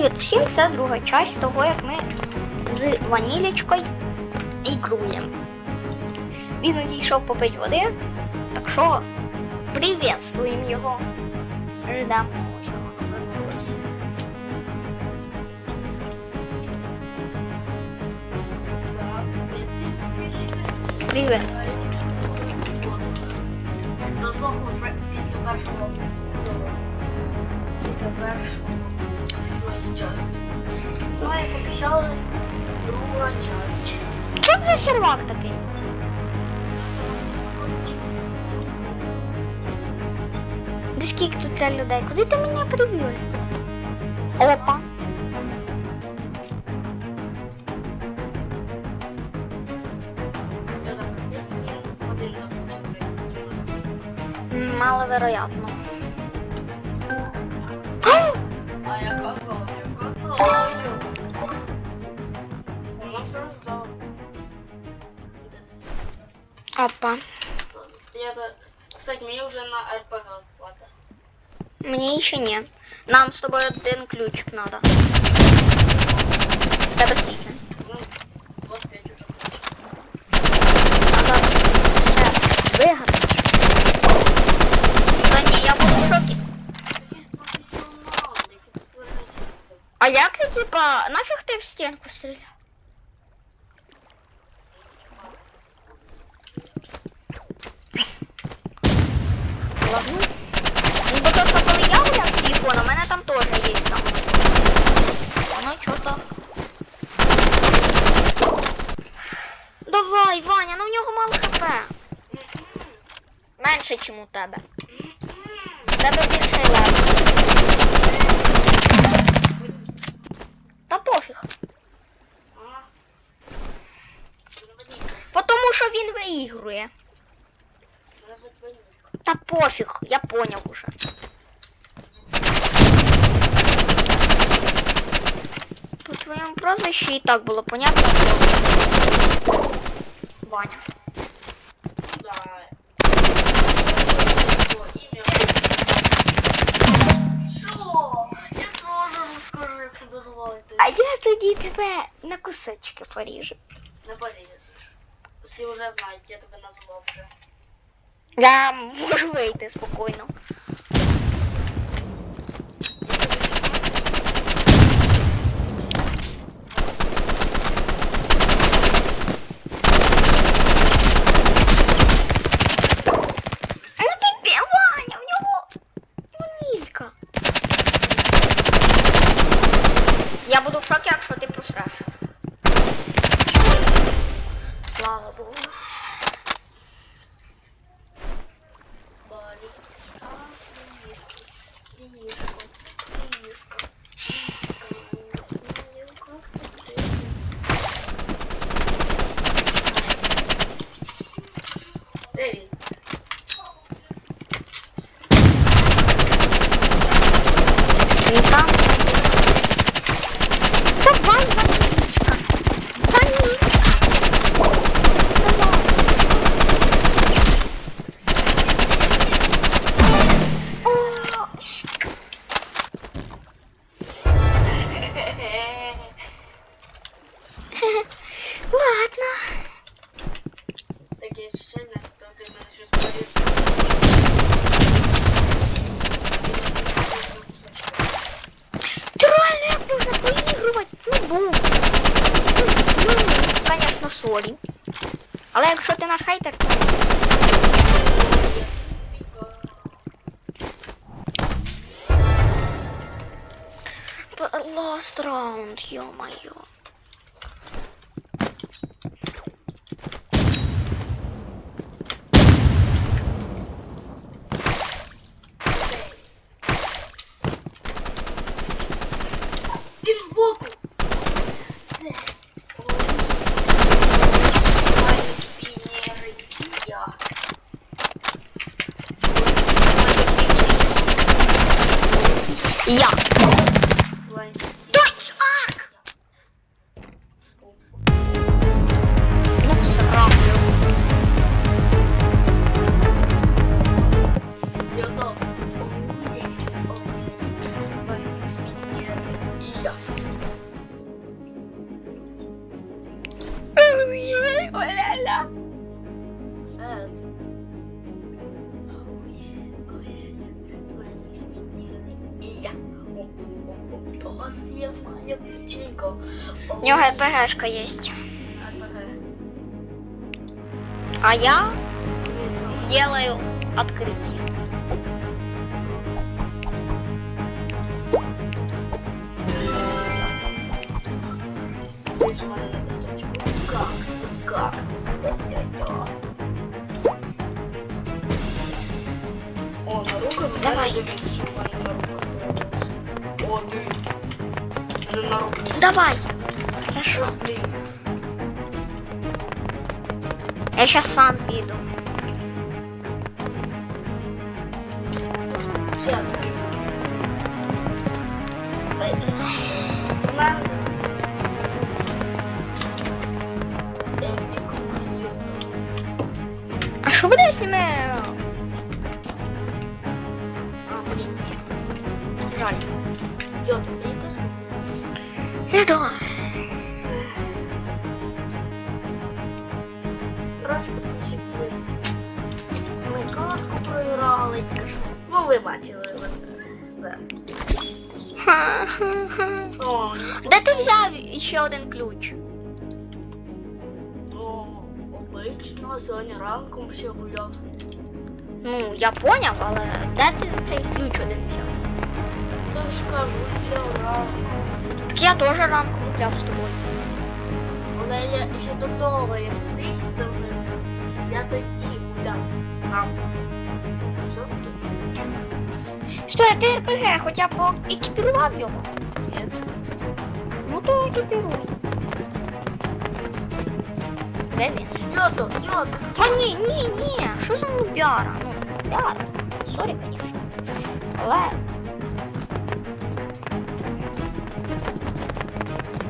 Привіт всім! Це друга часть того, як ми з ванілечкою ігруємо. Він одійшов попити води, так що привітствуємо його. Ждемо, що. Привіт. Досохло після першого цього. Після першого частини. Ну, як обіцяли, друга часть. Що це за сервак такий? Де скільки тут людей? Куди ти мене привів? Опа. Маловероятно. Опа. Я да... Кстати, мені вже на РПГ хватить. Мені ще ні. Нам з тобою один ключик треба. З тебе скільки? Ну, 25 уже. Надо ще вигадати. Та ні, я буду в шокі. Такий професіонал, який тут А як ти, типа, нафіг ти в стінку стріляв? Ладно. Ну, бо то, що коли я гуляв з телефоном, у мене там теж є сам. Воно чого-то. Давай, Ваня, ну в нього мало хп. Менше, ніж у тебе. У тебе більше левел. Та пофіг. Потому що він виігрує. Мене звуть Ванюшка. Та пофіг, я поняв уже. По твоєму прозвищу і так було понятно. Ваня. Да. О, ім'я. Що? Я теж розкажу, як тебе звати. А я тоді тебе на кусочки поріжу. Не поріжеш. Всі вже знають, я тебе назвав вже. Я можу вийти спокійно. Ну ти Ваня, в нього ванілька. Я буду в шокі, якщо ти просреш. Слава Богу. Балі, Стас, Ліжко, Ліжко, Ліжко. Де він? Не там. Давай, Ванечка. Ваня. О, шик. Ладно. Таке ощущення, що ти в мене щось поріжеш. Ти реально як можна поігрувати? Ну, був. Ну, звісно, сорі. Але якщо ти наш хейтер, то... Last round, ё-моё. Ja. Deutschak! Non proprio. Oh yeah, oh la la! Моя. У нього РПГшка є. А я сделаю открытие. Давай. Хорошо. Я сейчас сам піду. Ну, ви бачили. Ха-ха-ха. О, Де ти взяв ще один ключ? ну, обично, сьогодні ранком ще гуляв. Ну, я поняв, але де ти цей ключ один взяв? Та ж кажу, я ранком. Так я теж ранком гуляв з тобою. Але я ще до того, як ти мною, я тоді гуляв? Стой, а ти РПГ, хоча б екіпірував його. Ні. Ну то екіпіруй. Де він? Йото, йото. А ні, ні, ні. Що за нубяра? Ну, нубяра. Сорі, звісно. Але.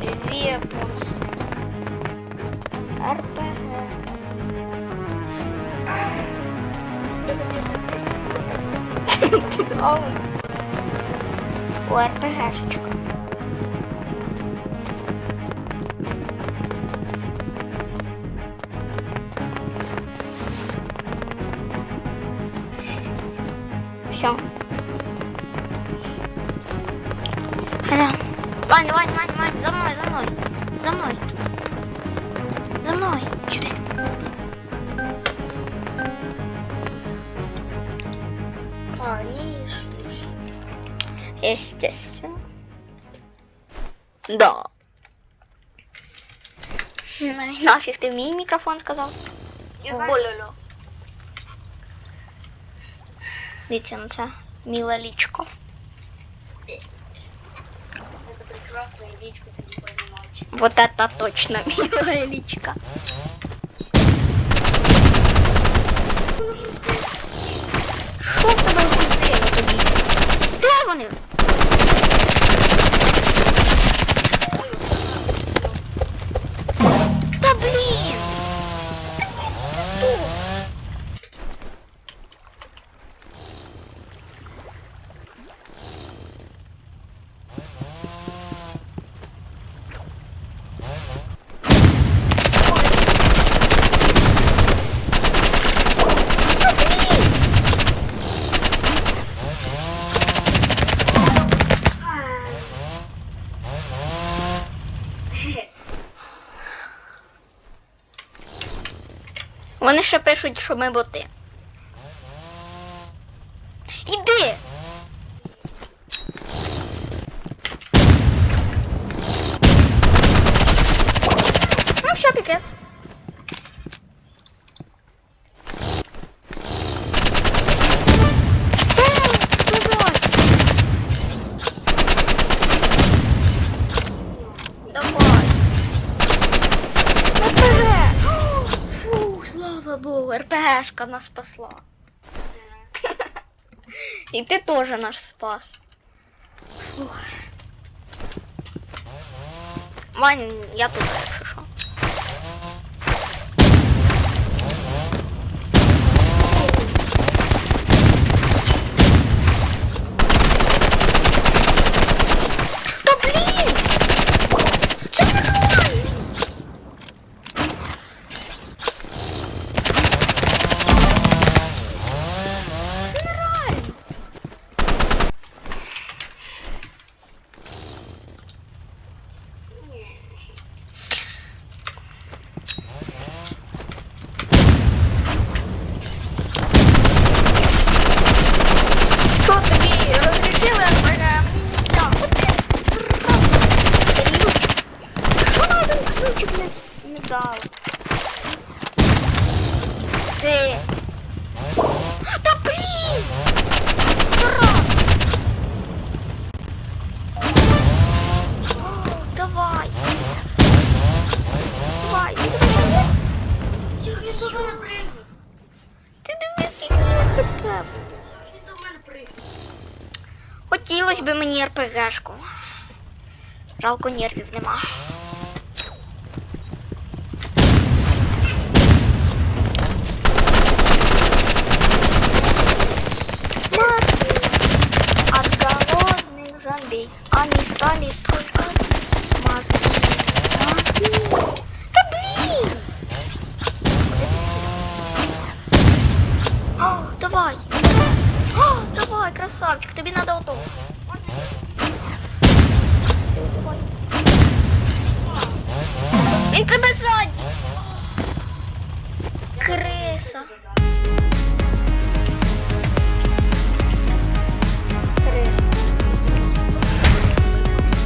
Вепонс. РПГ. О. Все. Вань, Вань, Вань, Вань, за мной, за мной. За мной. Естественно. Да. Ну и нафиг ты в мій мікрофон сказав? Я знаю. Дивіться на це. Міле лічко. Это прекрасная личка, ты не понимаешь. Вот это точно милая личка. Що в тебе вкусило тобі? Де вони? Вони ще пишуть, що ми боти. Іди! Ну, все, піпець. Ей, Давай. Давай. РПГ! Фу, слава Богу, РПГшка нас спасла. І ти теж наш спас. Фух. Вань, я тут, якщо що. стало. Ти. Та блін! Срак! Давай! Давай! Що мене пригнув? Ти дивись, скільки у нього хп було. Хотілося б мені РПГшку. Жалко нервів нема. Він тебе ззаді. Криса. Криса.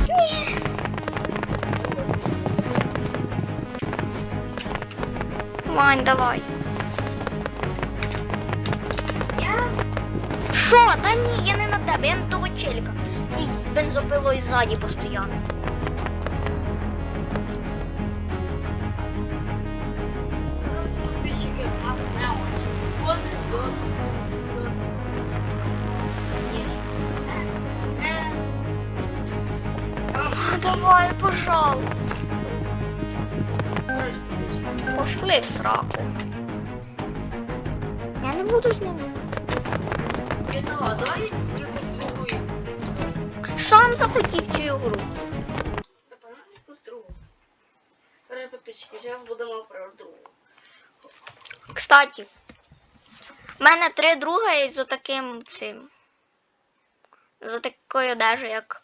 Ні. Вань, давай. Що? Та ні, я не на тебе, я на того челіка. І з бензопилою ззаді постійно. Давай, пожалуйста. Пошли в сраку. Я не буду з ними. Это, давай другу. Сам захотів цю ігру. Давай якусь зараз будемо про другу. Кстати, в мене три друга є з таким цим. З такою одежею, як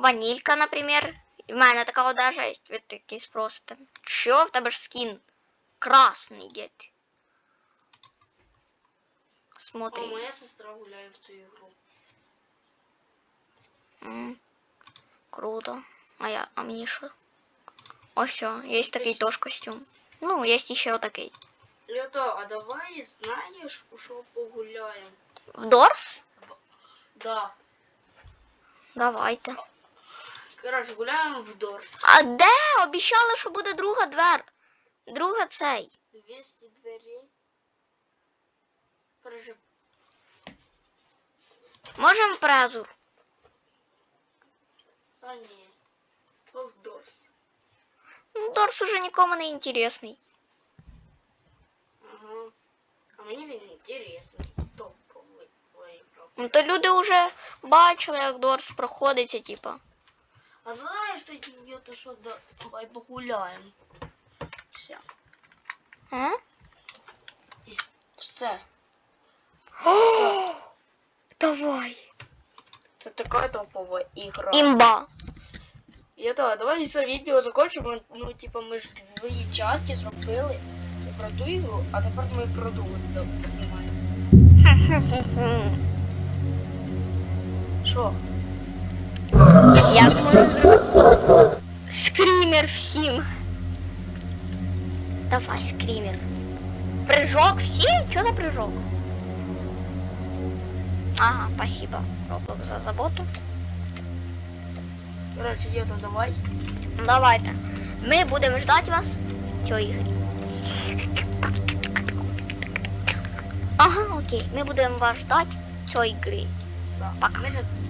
ванілька, наприклад. І в мене така одежа є, ви такий спросите. Що в тебе ж скін? Красний дід. Смотри. О, моя сестра гуляє в цю ігру. М, Круто. А я, а мені що? Ось, о, є такий теж костюм. Ну, є ще отакий. Лето, а давай знаєш, у що погуляємо? В Дорс? Да. Давайте. Короче, гуляємо в Дорс. А де? Обіцяли, що буде друга двер. Друга цей. 200 дверей. Короче, Можемо презур. а ні. То в Дорс. Ну, Дорс уже нікому не інтересний. Ага. А мені він інтересний. Топовий виграв. Ну, то люди вже бачили, як Дорс проходиться, типа. А знаєш тоді, є то що да... давай погуляємо. Все. А? Все. Давай. Це така топова ігра. Імба. Я то, давай це відео закончимо. Ну, типа, ми ж дві часті зробили про ту ігру, а тепер ми про другу знімаємо. Що? Скрімер всім. Давай, скрімер. Прыжок всім? Що за прыжок? Ага, спасибо, Роблок, за заботу. Короче, то давай. Ну, давайте. Ми будемо ждати вас в цій ігрі. Ага, окей. Ми будемо вас ждати в цій ігрі. Да. Пока.